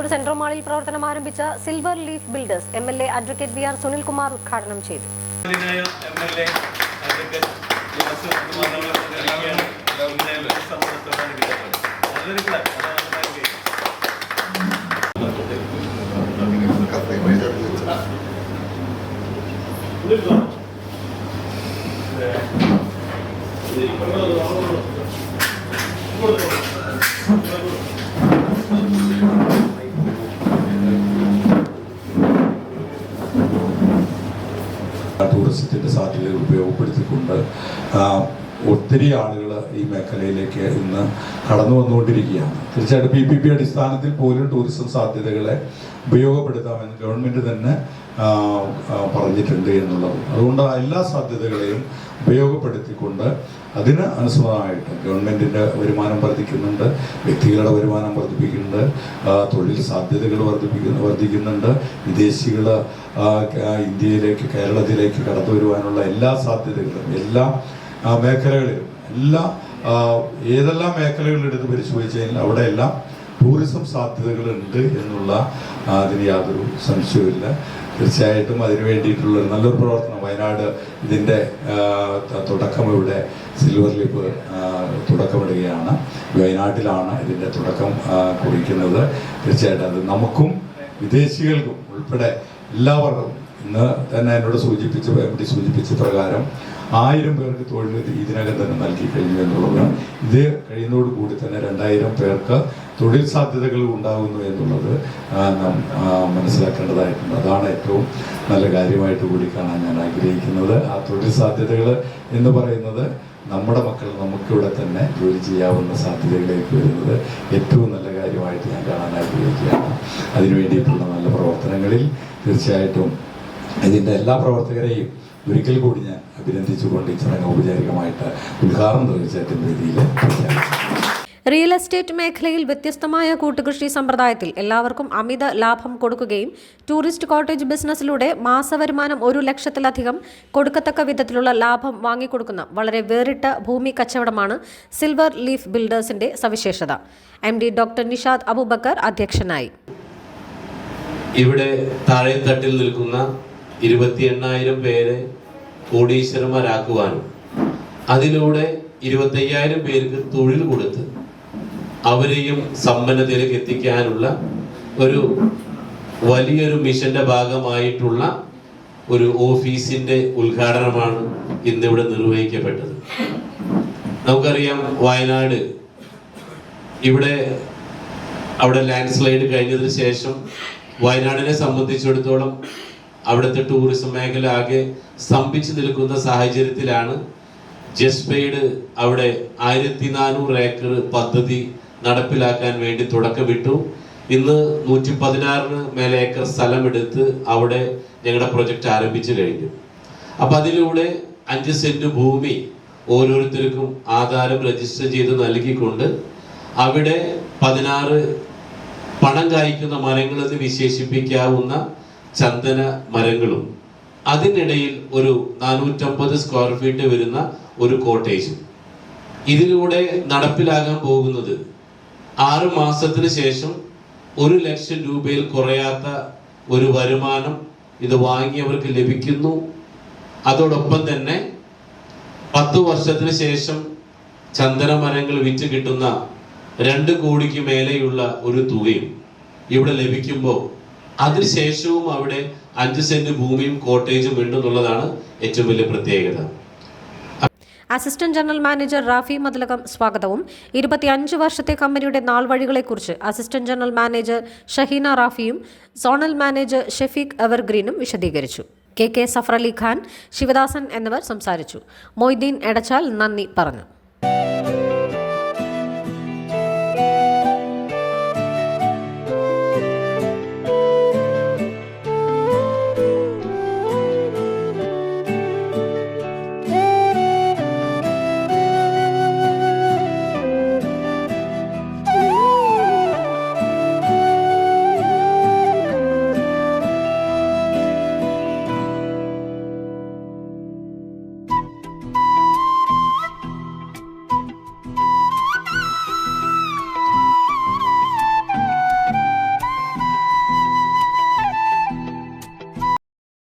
Tirur central മാളിൽ പ്രവർത്തനം ആരംഭിച്ച Silver Leaf Builders M L A advocate V R Sunilkumar ഉദ്ഘാടനം ചെയ്തു. ഇതിനായ ടൂറിസത്തിന്റെ സാധ്യതകൾ ഉപയോഗപ്പെടുത്തിക്കൊണ്ട് ഒത്തിരി ആളുകൾ ഈ മേഖലയിലേക്ക് ഇന്ന് കടന്നു വന്നുകൊണ്ടിരിക്കുകയാണ്. തീർച്ചയായിട്ടും പി പി പി അടിസ്ഥാനത്തിൽ പോലും ടൂറിസം സാധ്യതകളെ ഉപയോഗപ്പെടുത്താമെന്ന് ഗവൺമെന്റ് തന്നെ പറഞ്ഞിട്ടുണ്ട് എന്നുള്ളത്. അതുകൊണ്ട് എല്ലാ സാധ്യതകളെയും ഉപയോഗപ്പെടുത്തിക്കൊണ്ട് അതിന് അനുസൃതമായിട്ട് ഗവൺമെന്റിന്റെ വരുമാനം വർദ്ധിക്കുന്നുണ്ട് വ്യക്തികളുടെ വരുമാനം വർദ്ധിപ്പിക്കുന്നുണ്ട് തൊഴിൽ സാധ്യതകൾ വർദ്ധിപ്പിക്കുന്ന വർദ്ധിക്കുന്നുണ്ട്. വിദേശികൾ ഇന്ത്യയിലേക്ക് കേരളത്തിലേക്ക് കടന്നു വരുവാനുള്ള എല്ലാ സാധ്യതകളും എല്ലാ ആ, മേഖലകളിലും എല്ലാ ഏതെല്ലാം മേഖലകളിൽ എടുത്ത് പരിശോധിച്ച് കഴിഞ്ഞാൽ അവിടെയെല്ലാം ടൂറിസം സാധ്യതകളുണ്ട് എന്നുള്ള അതിന് യാതൊരു സംശയവുമില്ല. തീർച്ചയായിട്ടും അതിന് വേണ്ടിയിട്ടുള്ള നല്ലൊരു പ്രവർത്തനം വയനാട് ഇതിന്റെ തുടക്കം ഇവിടെ സിൽവർ ലിപ്പ് തുടക്കമിടുകയാണ്. വയനാട്ടിലാണ് ഇതിന്റെ തുടക്കം കുറിക്കുന്നത്. തീർച്ചയായിട്ടും അത് നമുക്കും വിദേശികൾക്കും ഉൾപ്പെടെ എല്ലാവർക്കും ഇന്ന് തന്നെ എന്നോട് സൂചിപ്പിച്ച എം സൂചിപ്പിച്ച പ്രകാരം ആയിരം പേർക്ക് തൊഴിൽ ഇതിനകം തന്നെ നൽകി കഴിഞ്ഞു എന്നുള്ളത് ഇത് കഴിയുന്നതോടുകൂടി തന്നെ രണ്ടായിരം പേർക്ക് തൊഴിൽ സാധ്യതകൾ ഉണ്ടാകുന്നു എന്നുള്ളത് നാം മനസ്സിലാക്കേണ്ടതായിട്ടുണ്ട്. അതാണ് ഏറ്റവും നല്ല കാര്യമായിട്ട് കൂടി കാണാൻ ഞാൻ ആഗ്രഹിക്കുന്നത്. ആ തൊഴിൽ സാധ്യതകൾ എന്ന് പറയുന്നത് നമ്മുടെ മക്കൾ നമുക്കിവിടെ തന്നെ ജോലി ചെയ്യാവുന്ന സാധ്യതകളിലേക്ക് വരുന്നത് ഏറ്റവും നല്ല കാര്യമായിട്ട് ഞാൻ കാണാൻ ആഗ്രഹിക്കുകയാണ്. അതിനുവേണ്ടിയിട്ടുള്ള നല്ല പ്രവർത്തനങ്ങളിൽ തീർച്ചയായിട്ടും ഇതിന്റെ എല്ലാ പ്രവർത്തകരെയും ഒരിക്കൽ കൂടി ഞാൻ അഭിനന്ദിച്ചുകൊണ്ട് ഈ ചടങ്ങ് ഔപചാരികമായിട്ട് ഉദ്ഘാടനം തീർച്ചയായിട്ടും രീതിയിൽ റിയൽ എസ്റ്റേറ്റ് മേഖലയിൽ വ്യത്യസ്തമായ കൂട്ടുകൃഷി സമ്പ്രദായത്തിൽ എല്ലാവർക്കും അമിത ലാഭം കൊടുക്കുകയും ടൂറിസ്റ്റ് കോട്ടേജ് ബിസിനസ്സിലൂടെ മാസവരുമാനം ഒരു ലക്ഷത്തിലധികം കൊടുക്കത്തക്ക വിധത്തിലുള്ള ലാഭം വാങ്ങിക്കൊടുക്കുന്ന വളരെ വേറിട്ട ഭൂമി കച്ചവടമാണ് സിൽവർ ലീഫ് ബിൽഡേഴ്സിന്റെ സവിശേഷത. M D doctor Nishad Abubakar അധ്യക്ഷനായി. ഇവിടെ താഴെത്തട്ടിൽ നിൽക്കുന്ന ഇരുപത്തി എണ്ണായിരം പേരെ കോടീശ്വരന്മാരാക്കുവാനും അതിലൂടെ ഇരുപത്തയ്യായിരം പേർക്ക് തൊഴിൽ കൊടുത്ത് അവരെയും സമ്പന്നതയിലേക്ക് എത്തിക്കാനുള്ള ഒരു വലിയൊരു മിഷന്റെ ഭാഗമായിട്ടുള്ള ഒരു ഓഫീസിന്റെ ഉദ്ഘാടനമാണ് ഇന്നിവിടെ നിർവഹിക്കപ്പെട്ടത്. നമുക്കറിയാം വയനാട് ഇവിടെ അവിടെ ലാൻഡ് സ്ലൈഡ് കഴിഞ്ഞതിന് ശേഷം വയനാടിനെ സംബന്ധിച്ചിടത്തോളം അവിടുത്തെ ടൂറിസം മേഖല ആകെ സ്തംഭിച്ചു നിൽക്കുന്ന സാഹചര്യത്തിലാണ് ജസ്പെയ്ഡ് അവിടെ ആയിരത്തി നാനൂറ് ഏക്കർ പദ്ധതി നടപ്പിലാക്കാൻ വേണ്ടി തുടക്കമിട്ടു. ഇന്ന് നൂറ്റി പതിനാറിന് മേലെ ഏക്കർ സ്ഥലമെടുത്ത് അവിടെ ഞങ്ങളുടെ പ്രൊജക്റ്റ് ആരംഭിച്ചു കഴിഞ്ഞു. അപ്പം അതിലൂടെ അഞ്ച് സെന്റ് ഭൂമി ഓരോരുത്തർക്കും ആധാരം രജിസ്റ്റർ ചെയ്ത് നൽകിക്കൊണ്ട് അവിടെ പതിനാറ് പണം കായ്ക്കുന്ന മരങ്ങളെന്ന് വിശേഷിപ്പിക്കാവുന്ന ചന്ദന മരങ്ങളും. അതിനിടയിൽ ഒരു നാനൂറ്റമ്പത് സ്ക്വയർ ഫീറ്റ് വരുന്ന ഒരു കോട്ടേജും ഇതിലൂടെ നടപ്പിലാകാൻ പോകുന്നത് ആറ് മാസത്തിന് ശേഷം ഒരു ലക്ഷം രൂപയിൽ കുറയാത്ത ഒരു വരുമാനം ഇത് വാങ്ങിയവർക്ക് ലഭിക്കുന്നു. അതോടൊപ്പം തന്നെ പത്ത് വർഷത്തിന് ശേഷം ചന്ദന മരങ്ങൾ വിറ്റ് കിട്ടുന്ന രണ്ട് കോടിക്ക് മേലെയുള്ള ഒരു തുകയും ഇവിടെ ലഭിക്കുമ്പോൾ അതിനുശേഷവും അവിടെ അഞ്ച് സെന്റ് ഭൂമിയും കോട്ടേജും ഉണ്ടെന്നുള്ളതാണ് ഏറ്റവും വലിയ പ്രത്യേകത. Assistant general manager Rafi Mathilakam സ്വാഗതവും. ഇരുപത്തിയഞ്ച് വർഷത്തെ കമ്പനിയുടെ നാൾവഴികളെക്കുറിച്ച് അസിസ്റ്റന്റ് ജനറൽ മാനേജർ ഷഹീന റാഫിയും സോണൽ മാനേജർ ഷെഫീഖ് എവർഗ്രീനും വിശദീകരിച്ചു. കെ കെ സഫർ അലി ഖാൻ ശിവദാസൻ എന്നിവർ സംസാരിച്ചു. മൊയ്തീൻ എടച്ചാൽ നന്ദി പറഞ്ഞു.